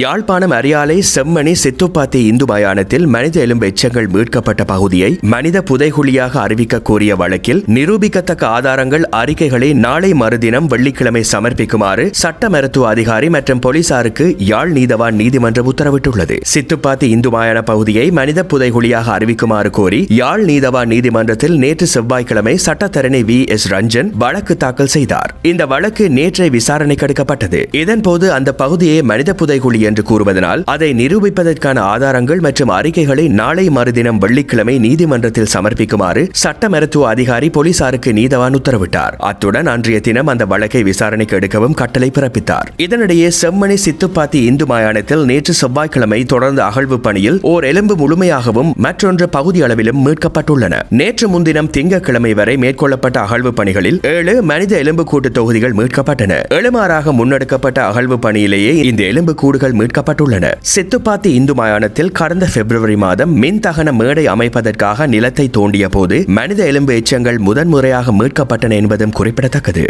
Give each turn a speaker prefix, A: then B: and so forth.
A: யாழ்ப்பாணம் அரியாலை செம்மணி சித்துப்பாத்தி இந்து மயானத்தில் மனித எலும்பு எச்சங்கள் மீட்கப்பட்ட பகுதியை மனித புதைகுழியாக அறிவிக்க கோரிய வழக்கில் நிரூபிக்கத்தக்க ஆதாரங்கள் அறிக்கைகளை நாளை மறுதினம் வெள்ளிக்கிழமை சமர்ப்பிக்குமாறு சட்ட மருத்துவ அதிகாரி மற்றும் போலீசாருக்கு யாழ் நீதவான் நீதிமன்றம் உத்தரவிட்டுள்ளது. சித்துப்பாத்தி இந்து மயான பகுதியை மனித புதைகுழியாக அறிவிக்குமாறு கோரி யாழ் நீதவான் நீதிமன்றத்தில் நேற்று செவ்வாய்க்கிழமை சட்டத்தரணி வி எஸ் ரஞ்சன் வழக்கு தாக்கல் செய்தார். இந்த வழக்கு நேற்றை விசாரணைக்கு எடுக்கப்பட்டது. இதன்போது அந்த பகுதியை மனித புதைகுழியை என்று கூறுவதனால் அதை நிரூபிப்பதற்கான ஆதாரங்கள் மற்றும் அறிக்கைகளை நாளை மறுதினம் வெள்ளிக்கிழமை நீதிமன்றத்தில் சமர்ப்பிக்குமாறு சட்ட மருத்துவ அதிகாரி போலீசாருக்கு நீதவான் உத்தரவிட்டார். அத்துடன் அன்றைய தினம் அந்த வழக்கை விசாரணைக்கு எடுக்கவும் கட்டளை பிறப்பித்தார். இதனிடையே செம்மணி சித்துப்பாத்தி இந்து மாயாணத்தில் நேற்று செவ்வாய்க்கிழமை தொடர்ந்த அகழ்வு பணியில் ஓர் எலும்பு முழுமையாகவும் மற்றொன்று பகுதி அளவிலும் மீட்கப்பட்டுள்ளன. நேற்று முன்தினம் திங்கட்கிழமை வரை மேற்கொள்ளப்பட்ட அகழ்வு பணிகளில் ஏழு மனித எலும்பு கூட்டு தொகுதிகள் மீட்கப்பட்டன. எழுமாறாக முன்னெடுக்கப்பட்ட அகழ்வு பணியிலேயே இந்த எலும்பு கூடுகள் மீட்கப்பட்டுள்ளன. சித்துப்பாத்தி இந்து மயானத்தில் கடந்த பிப்ரவரி மாதம் மின் தகன மேடை அமைப்பதற்காக நிலத்தை தோண்டிய போது மனித எலும்பு எச்சங்கள் முதன்முறையாக மீட்கப்பட்டன என்பதும் குறிப்பிடத்தக்கது.